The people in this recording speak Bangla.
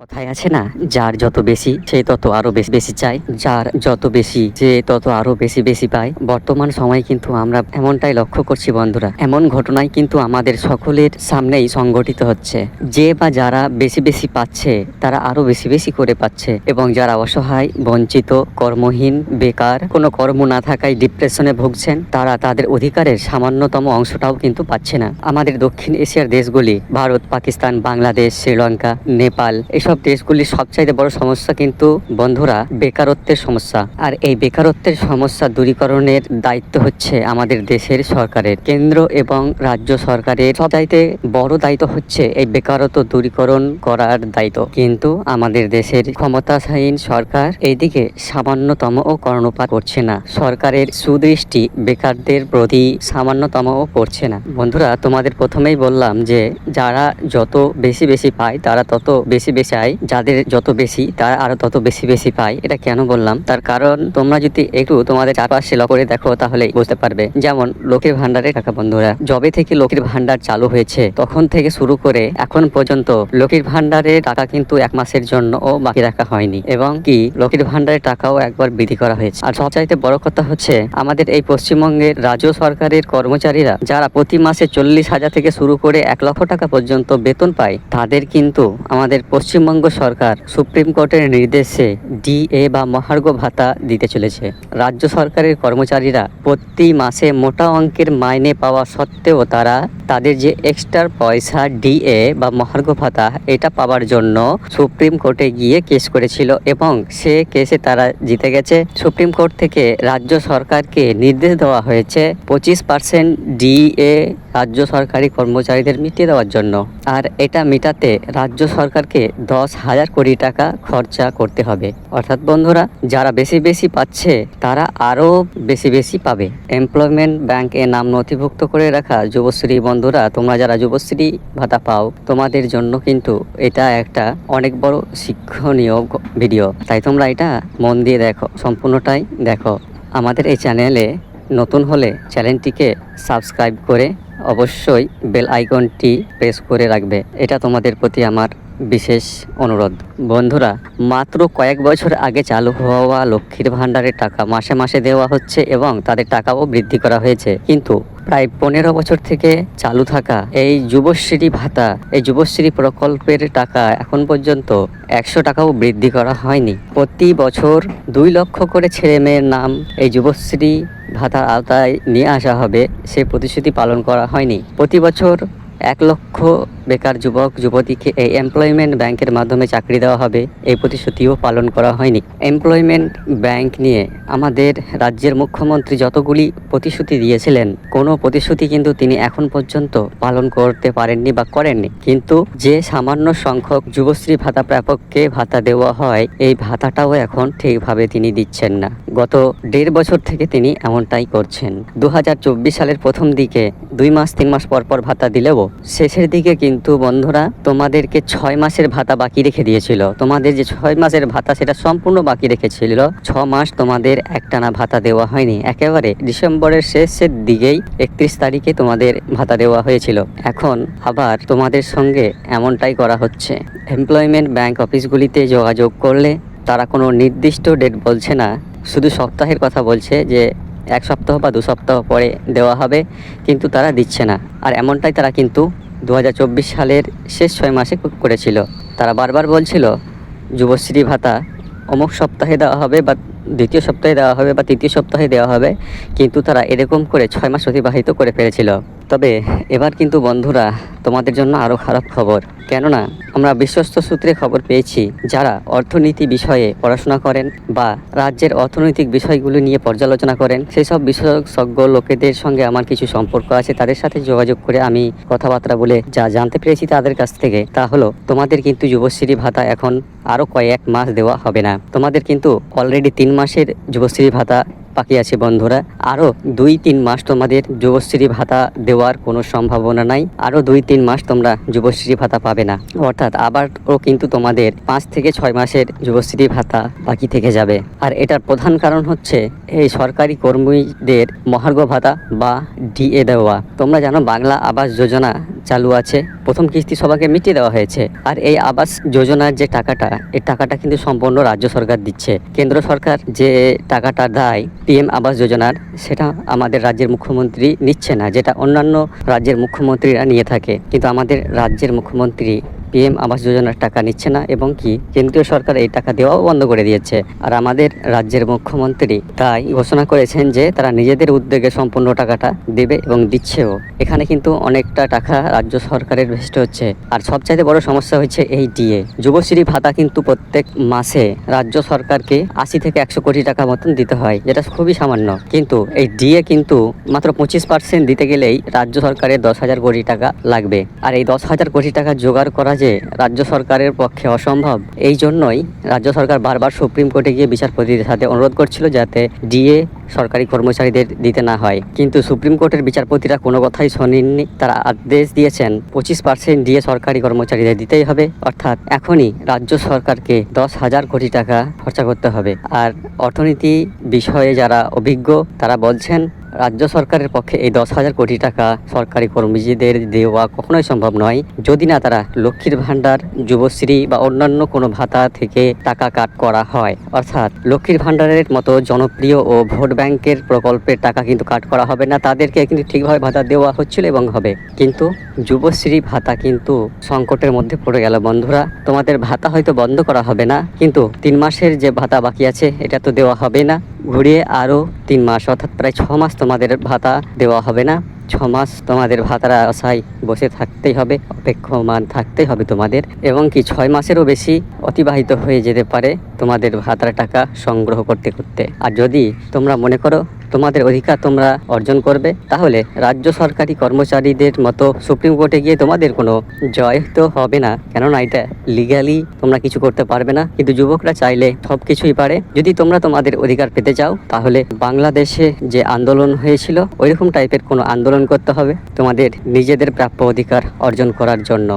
কথায় আছে না, যার যত বেশি সে তত আরও বেশি বেশি চায়, যার যত বেশি সে তত আরও বেশি বেশি পায়। বর্তমান সময়ে কিন্তু আমরা এমনটাই লক্ষ্য করছি বন্ধুরা। এমন ঘটনাই কিন্তু আমাদের সকলের সামনেই সংগঠিত হচ্ছে। যে বা যারা বেশি বেশি পাচ্ছে, তারা আরও বেশি বেশি করে পাচ্ছে এবং যারা অসহায়, বঞ্চিত, কর্মহীন, বেকার, কোনো কর্ম না থাকায় ডিপ্রেশনে ভুগছেন, তারা তাদের অধিকারের সামান্যতম অংশটাও কিন্তু পাচ্ছে না। আমাদের দক্ষিণ এশিয়ার দেশগুলি, ভারত, পাকিস্তান, বাংলাদেশ, শ্রীলঙ্কা, নেপাল এসব দেশগুলির সবচাইতে বড় সমস্যা কিন্তু বন্ধুরা বেকারত্বের সমস্যা। আর এই বেকারত্বের সমস্যা দূরীকরণের দায়িত্ব হচ্ছে আমাদের দেশের সরকারের। কেন্দ্র এবং রাজ্য সরকারের সবচাইতে বড় দায়িত্ব হচ্ছে এই বেকারত্ব দূরীকরণ করার দায়িত্ব। কিন্তু আমাদের দেশের ক্ষমতাসীন সরকার এইদিকে সামান্যতমও কর্ণপাত করছে না। সরকারের সুদৃষ্টি বেকারদের প্রতি সামান্যতমও করছে না। বন্ধুরা, তোমাদের প্রথমেই বললাম যে যারা যত বেশি বেশি পায় তারা তত বেশি বেশি চায় যাদের যত বেশি, তারা আরও তত বেশি বেশি পায়। এটা কেন বললাম? তার কারণ, তোমরা যদি একটু তোমাদের চারপাশে লক্ষ্য করে দেখো, তাহলে বুঝতে পারবে। যেমন লোকের ভান্ডারের টাকা বন্ধুরা জবে থেকে লোকের ভান্ডার চালু হয়েছে, তখন থেকে শুরু করে এখন পর্যন্ত লোকের ভান্ডারের টাকা কিন্তু এক মাসের জন্য ও বাকি রাখা হয়নি। এবং কি লোকের ভান্ডারের টাকাও একবার বৃদ্ধি করা হয়েছে। আর সবচাইতে বড় কথা হচ্ছে, আমাদের এই পশ্চিমবঙ্গের রাজ্য সরকারের কর্মচারীরা, যারা প্রতি মাসে চল্লিশ হাজার থেকে শুরু করে এক লক্ষ টাকা পর্যন্ত বেতন পায়, তাদের কিন্তু আমাদের পশ্চিমবঙ্গ সরকার সুপ্রিম কোর্টের নির্দেশে ডিএ বা মহার্ঘ ভাতা দিতে চলেছে। রাজ্য সরকারের কর্মচারীরা প্রতি মাসে মোটা অঙ্কের মাইনে পাওয়া সত্ত্বেও তারা তাদের যে এক্সট্রা পয়সা ডিএ বা মহার্ঘ ভাতা, এটা পাওয়ার জন্য সুপ্রিম কোর্টে গিয়ে কেস করেছিল এবং সে কেসে তারা জিতে গেছে। সুপ্রিম কোর্ট থেকে রাজ্য সরকারকে নির্দেশ দেওয়া হয়েছে পঁচিশ পার্সেন্ট ডিএ রাজ্য সরকারি কর্মচারীদের মিটিয়ে দেওয়ার জন্য। আর এটা মেটাতে রাজ্য সরকারকে দশ হাজার কোটি টাকা খরচা করতে হবে। অর্থাৎ বন্ধুরা, যারা বেশি বেশি পাচ্ছে, তারা আরও বেশি বেশি পাবে। এমপ্লয়মেন্ট ব্যাংকে নাম নথিভুক্ত করে রাখা যুবশ্রী বন্ধুরা, তোমরা যারা যুবশ্রী ভাতা পাও, তোমাদের জন্য কিন্তু এটা একটা অনেক বড় শিক্ষণীয় ভিডিও। তাই তোমরা এটা মন দিয়ে দেখো, সম্পূর্ণটাই দেখো। আমাদের এই চ্যানেলে নতুন হলে চ্যানেলটিকে সাবস্ক্রাইব করে অবশ্যই বেল আইকনটি প্রেস করে রাখবে। এটা তোমাদের প্রতি আমার বিশেষ অনুরোধ। বন্ধুরা, মাত্র কয়েক বছর আগে চালু হওয়া লক্ষ্মীর ভাণ্ডারের টাকা মাসে মাসে দেওয়া হচ্ছে এবং তাদের টাকাও বৃদ্ধি করা হয়েছে। কিন্তু প্রায় পনেরো বছর থেকে চালু থাকা এই যুবশ্রী ভাতা, এই যুবশ্রী প্রকল্পের টাকা এখন পর্যন্ত একশো টাকাও বৃদ্ধি করা হয়নি। প্রতি বছর দুই লক্ষ করে ছেলে মেয়ের নাম এই যুবশ্রী ভাতার আওতায় নিয়ে আসা হবে। সে প্রতিশ্রুতি পালন করা হয়নি। প্রতি বছর এক লক্ষ বেকার যুবক, যুবতীকে এই এমপ্লয়মেন্ট ব্যাংকের মাধ্যমে চাকরি দেওয়া হবে, এই প্রতিশ্রুতিও পালন করা হয়নি। এমপ্লয়মেন্ট ব্যাংক নিয়ে আমাদের রাজ্যের মুখ্যমন্ত্রী যতগুলি প্রতিশ্রুতি দিয়েছিলেন, কোনো প্রতিশ্রুতি কিন্তু তিনি এখন পর্যন্ত পালন করতে পারেননি বা করেননি। কিন্তু যে সামান্য সংখ্যক যুবশ্রী ভাতা প্রাপককে ভাতা দেওয়া হয়, এই ভাতাটাও এখন ঠিকভাবে তিনি দিচ্ছেন না। গত দেড় বছর থেকে তিনি এমনটাই করছেন। দু হাজার চব্বিশ সালের প্রথম দিকে দুই মাস, তিন মাস পর পর ভাতা দিলেও শেষের দিকে কিন্তু বন্ধুরা, তোমাদেরকে ছয় মাসের ভাতা বাকি রেখে দিয়েছিল। তোমাদের যে ছয় মাসের ভাতা, সেটা সম্পূর্ণ বাকি রেখেছিল। ছ মাস তোমাদের একটানা ভাতা দেওয়া হয়নি। একেবারে ডিসেম্বরের শেষের দিকেই একত্রিশ তারিখে তোমাদের ভাতা দেওয়া হয়েছিল। এখন আবার তোমাদের সঙ্গে এমনটাই করা হচ্ছে। এমপ্লয়মেন্ট ব্যাংক অফিসগুলিতে যোগাযোগ করলে তারা কোনো নির্দিষ্ট ডেট বলছে না। শুধু সপ্তাহের কথা বলছে যে, এক সপ্তাহ বা দু সপ্তাহ পরে দেওয়া হবে, কিন্তু তারা দিচ্ছে না। আর এমনটাই তারা কিন্তু দু হাজার চব্বিশ সালের শেষ ছয় মাসে করেছিল। তারা বারবার বলছিল, যুবশ্রী ভাতা অমুক সপ্তাহে দেওয়া হবে বা দ্বিতীয় সপ্তাহে দেওয়া হবে বা তৃতীয় সপ্তাহে দেওয়া হবে। কিন্তু তারা এরকম করে ছয় মাস অতিবাহিত করে ফেলেছিল। তবে এবার কিন্তু বন্ধুরা, তোমাদের জন্য আরও খারাপ খবর। কেননা, আমরা বিশ্বস্ত সূত্রে খবর পেয়েছি, যারা অর্থনীতি বিষয়ে পড়াশোনা করেন বা রাজ্যের অর্থনৈতিক বিষয়গুলো নিয়ে পর্যালোচনা করেন সেই সব বিশেষজ্ঞ লোকেদের সঙ্গে আমার কিছু সম্পর্ক আছে, তাদের সাথে যোগাযোগ করে আমি কথাবার্তা বলে যা জানতে পেরেছি তাদের কাছ থেকে। তা হলো, তোমাদের কিন্তু যুবশ্রী ভাতা এখন আরও কয়েক মাস দেওয়া হবে না। তোমাদের কিন্তু অলরেডি তিন মাসের যুবশ্রী ভাতা বাকি আছে বন্ধুরা। আরও দুই তিন মাস তোমাদের যুবশ্রী ভাতা দেওয়ার কোনো সম্ভাবনা নাই। আরও দুই তিন মাস তোমরা যুবশ্রী ভাতা পাবে না। অর্থাৎ আবারও কিন্তু তোমাদের পাঁচ থেকে ছয় মাসের যুবশ্রী ভাতা বাকি থেকে যাবে। আর এটার প্রধান কারণ হচ্ছে এই সরকারি কর্মীদের মহার্ঘ ভাতা বা ডিএ দেওয়া। তোমরা জানো বাংলা আবাস যোজনা চালু আছে। প্রথম কিস্তি সবাইকে মিটিয়ে দেওয়া হয়েছে। আর এই আবাস যোজনার যে টাকাটা, এই টাকাটা কিন্তু সম্পূর্ণ রাজ্য সরকার দিচ্ছে। কেন্দ্র সরকার যে টাকাটা দেয় পিএম আবাস যোজনার, সেটা আমাদের রাজ্যের মুখ্যমন্ত্রী নিচ্ছে না, যেটা অন্যান্য রাজ্যের মুখ্যমন্ত্রীরা নিয়ে থাকে। কিন্তু আমাদের রাজ্যের মুখ্যমন্ত্রী পিএম আবাস যোজনার টাকা নিচ্ছে না এবং কি কেন্দ্রীয় সরকার এই টাকা দেওয়াও বন্ধ করে দিয়েছে। আর আমাদের রাজ্যের মুখ্যমন্ত্রী তাই ঘোষণা করেছেন যে তারা নিজেদের উদ্যোগে সম্পূর্ণ টাকাটা দেবে এবং দিচ্ছেও। এখানে কিন্তু অনেকটা টাকা রাজ্য সরকারের ভেস্ট হচ্ছে। আর সবচাইতে বড় সমস্যা হচ্ছে এই ডিএ। যুবশ্রী ভাতা কিন্তু প্রত্যেক মাসে রাজ্য সরকারকে আশি থেকে একশো কোটি টাকা মতন দিতে হয়, যেটা খুবই সামান্য। কিন্তু এই ডিএ কিন্তু মাত্র পঁচিশ পার্সেন্ট দিতে গেলেই রাজ্য সরকারের দশ হাজার কোটি টাকা লাগবে। আর এই দশ হাজার কোটি টাকা জোগাড় করা যে রাজ্য সরকারের পক্ষে অসম্ভব। এই জন্যই রাজ্য সরকার বারবার সুপ্রিম কোর্টে গিয়ে বিচারপতিদের সাথে অনুরোধ করছিল যাতে ডিএ সরকারি কর্মচারীদের দিতে না হয়। কিন্তু সুপ্রিম কোর্টের বিচারপতিরা কোনো কথাই শোনেননি। তারা আদেশ দিয়েছেন, পঁচিশ পার্সেন্ট ডিএ সরকারি কর্মচারীদের দিতেই হবে। অর্থাৎ এখনই রাজ্য সরকারকে দশ হাজার কোটি টাকা খরচা করতে হবে। আর অর্থনীতি বিষয়ে যারা অভিজ্ঞ, তারা বলছেন রাজ্য সরকারের পক্ষে এই দশ হাজার কোটি টাকা সরকারি কর্মীদের দেওয়া কখনোই সম্ভব নয়। যদি না তারা লক্ষ্মীর ভাণ্ডার, যুবশ্রী বা অন্যান্য কোনো ভাতা থেকে টাকা কাট করা হয়। অর্থাৎ লক্ষ্মীর ভাণ্ডারের মতো জনপ্রিয় ও ভোট ব্যাংকের প্রকল্পের টাকা কিন্তু কাট করা হবে না, তাদেরকে কিন্তু ঠিকভাবে ভাতা দেওয়া হচ্ছিল এবং হবে। কিন্তু যুবশ্রী ভাতা কিন্তু সংকটের মধ্যে পড়ে গেল বন্ধুরা। তোমাদের ভাতা হয়তো বন্ধ করা হবে না, কিন্তু তিন মাসের যে ভাতা বাকি আছে, এটা তো দেওয়া হবে না। ঘুরিয়ে আরও তিন মাস, অর্থাৎ প্রায় ছ মাস তোমাদের ভাতা দেওয়া হবে না। ছ মাস তোমাদের ভাতার আশায় বসে থাকতেই হবে, অপেক্ষমান থাকতেই হবে তোমাদের। এবং কি, ছয় মাসেরও বেশি অতিবাহিত হয়ে যেতে পারে তোমাদের ভাতার টাকা সংগ্রহ করতে করতে। আর যদি তোমরা মনে করো তোমাদের অধিকার তোমরা অর্জন করবে, তাহলে রাজ্য সরকারি কর্মচারীদের মতো সুপ্রিম কোর্টে গিয়ে তোমাদের কোনো জয় তো হবে না। কেননা এটা লিগালি তোমরা কিছু করতে পারবে না। কিন্তু যুবকরা চাইলে সব কিছুই পারে। যদি তোমরা তোমাদের অধিকার পেতে চাও, তাহলে বাংলাদেশে যে আন্দোলন হয়েছিল, ওইরকম টাইপের কোনো আন্দোলন করতে হবে তোমাদের নিজেদের প্রাপ্য অধিকার অর্জন করার জন্য।